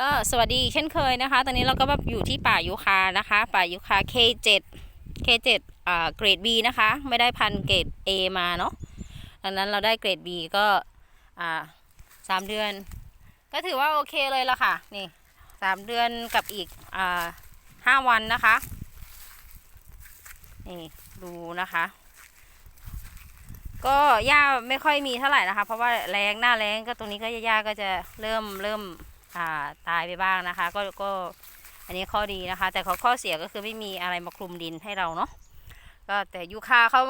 ก็สวัสดีเช่นเคยนะคะ ตอนนี้เราก็แบบอยู่ที่ป่ายูคานะคะ ป่ายูคา K7 K7 อ่าเกรด B นะคะ ไม่ได้พันเกรด A มาเนาะดังนั้นเราได้เกรด B ก็อ่าสามเดือน ก็ถือว่าโอเคเลยละค่ะ นี่สามเดือนกับอีกอ่าห้าวันนะคะ นี่ดูนะคะก็หญ้าไม่ค่อยมีเท่าไหร่นะคะ เพราะว่าแรงหน้าแรงก็ตรงนี้ก็หญ้าก็จะเริ่มเริ่ม อ่าตายไปบ้างนะคะ ก็ก็อันนี้ข้อดีนะคะ แต่ข้อข้อเสียก็คือไม่มีอะไรมาคลุมดินให้เราเนาะก็แต่ยูคาเขา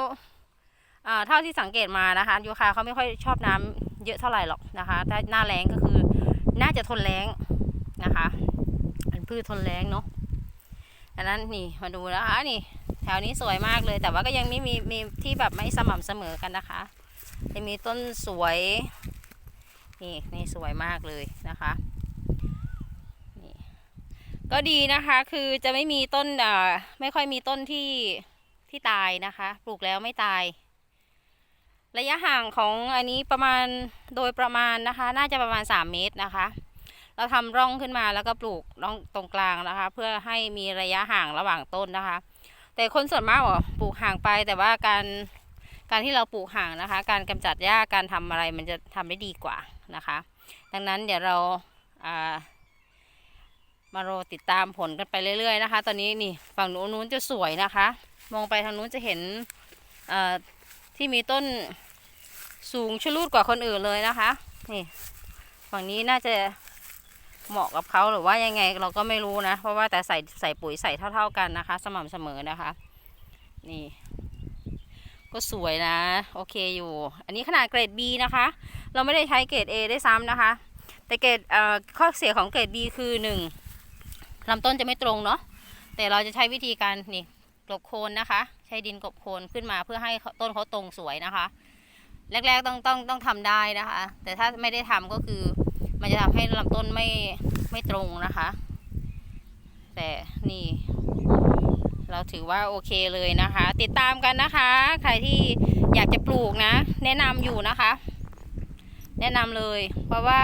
อ่าเท่าที่สังเกตมานะคะยูคาเขาไม่ค่อยชอบน้ำเยอะเท่าไหร่หรอกนะคะถ้าหน้าแรงก็คือน่าจะทนแรงนะคะเป็นพืชทนแรงเนาะอันนั้นนี่มาดูนะคะนี่แถวนี้สวยมากเลยแต่ว่าก็ยังไม่มีมีที่แบบไม่สม่ำเสมอกันนะคะจะมีต้นสวยนี่นี่สวยมากเลยนะคะ ก็ดีนะคะคือจะไม่มีต้นอ่าไม่ค่อยมีต้นที่ที่ตายนะคะ ปลูกแล้วไม่ตาย ระยะห่างของอันนี้ประมาณโดยประมาณนะคะ น่าจะประมาณ 3 เมตรนะคะ เราทำร่องขึ้นมาแล้วก็ปลูกร่องตรงกลางนะคะ เพื่อให้มีระยะห่างระหว่างต้นนะคะ แต่คนส่วนมากบอปลูกห่างไปแต่ว่าการการที่เราปลูกห่างนะคะ การกำจัดหญ้าการทำอะไรมันจะทำได้ดีกว่านะคะ ดังนั้นเดี๋ยวเราอ่า มารอติดตามผลกันไปเรื่อยๆนะคะ ตอนนี้นี่ฝั่งนู้นนู้นจะสวยนะคะ มองไปทางนู้นจะเห็นที่มีต้นสูงชะลูดกว่าคนอื่นเลยนะคะ นี่ ฝั่งนี้น่าจะเหมาะกับเขาหรือว่ายังไงเราก็ไม่รู้นะ เพราะว่าแต่ใส่ใส่ปุ๋ยใส่เท่า ๆกันนะคะ สม่ำเสมอนะคะ นี่ ก็สวยนะ โอเคอยู่ อันนี้ขนาดเกรด B นะคะ เราไม่ได้ใช้เกรด A ได้ซ้ำนะคะ แต่เกรดข้อเสียของเกรด B คือหนึ่ง ลำต้นจะไม่ตรงเนาะแต่เราจะใช้วิธีการนี่กลบโคนนะคะ ใช้ดินกลบโคนขึ้นมาเพื่อให้ต้นเขาตรงสวยนะคะ แรกๆต้องต้องต้องทำได้นะคะ แต่ถ้าไม่ได้ทำก็คือ มันจะทำให้ลำต้นไม่ไม่ตรงนะคะ แต่นี่ เราถือว่าโอเคเลยนะคะ ติดตามกันนะคะ ใครที่อยากจะปลูกนะ แนะนำอยู่นะคะ แนะนำเลย เพราะว่า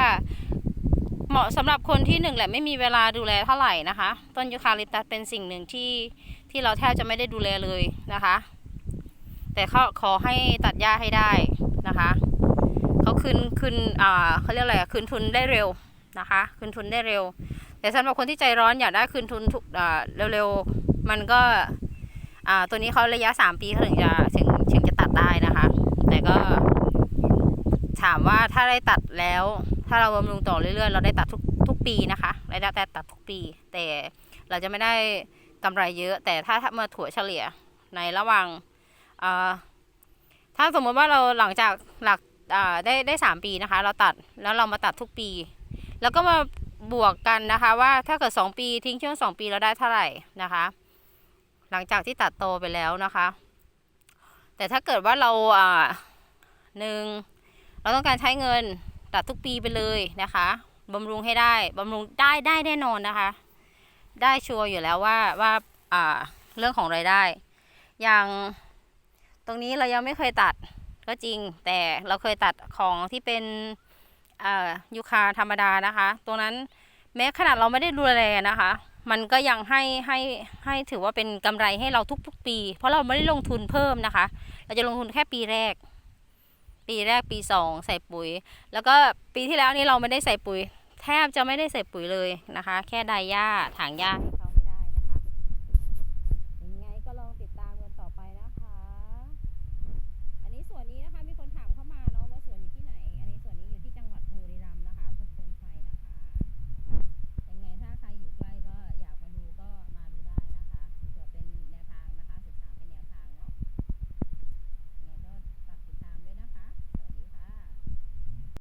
เหมาะสำหรับคนที่หนึ่งแหละไม่มีเวลาดูแลเท่าไหร่นะคะ ต้นยูคาลิปตัสเป็นสิ่งหนึ่งที่ที่เราแทบจะไม่ได้ดูแลเลยนะคะ แต่เขาขอให้ตัดหญ้าให้ได้นะคะเขาคืนคืนอ่าเขาเรียกอะไรอะคืนทุนได้เร็วนะคะ คืนทุนได้เร็ว แต่สำหรับคนที่ใจร้อนอยากได้คืนทุนทุกอ่าเร็วๆมันก็อ่าตัวนี้เขาระยะสามปีเขาถึงจะถึงถึงจะตัดได้นะคะ แต่ก็ถามว่าถ้าได้ตัดแล้ว ถ้าเราบำรุงต่อเรื่อยๆ เราได้ตัดทุกทุกปีนะคะรายได้แต่ตัดทุกปี แต่เราจะไม่ได้กำไรเยอะ แต่ถ้ามื่อถั่วเฉลี่ยในระหว่างถ้าสมมติว่าเราหลังจากหลักได้ได้สามปีนะคะ เราตัดแล้วเรามาตัดทุกปี แล้วก็มาบวกกันนะคะ ว่าถ้าเกิดสองปีทิ้งช่วงสองปีเราได้เท่าไหร่นะคะ หลังจากที่ตัดโตไปแล้วนะคะ แต่ถ้าเกิดว่าเราอ่าหนึ่งเราต้องการใช้เงิน ตัดทุกปีไปเลยนะคะบำรุงให้ได้บำรุงได้ได้แน่นอนนะคะ ได้ชัวร์อยู่แล้วว่าว่าอ่าเรื่องของรายได้ อย่างตรงนี้เรายังไม่เคยตัดก็จริง แต่เราเคยตัดของที่เป็นอ่ายูคาธรรมดานะคะตรงนั้นแม้ขนาดเราไม่ได้ดูแลนะคะ มันก็ยังให้ให้ให้ถือว่าเป็นกำไรให้เราทุกๆปี เพราะเราไม่ได้ลงทุนเพิ่มนะคะ เราจะลงทุนแค่ปีแรก ปีแรกปีสองใส่ปุ๋ย แล้วก็ปีที่แล้วนี่เราไม่ได้ใส่ปุ๋ย แทบจะไม่ได้ใส่ปุ๋ยเลยนะคะ แค่ไดหญ้าถางหญ้า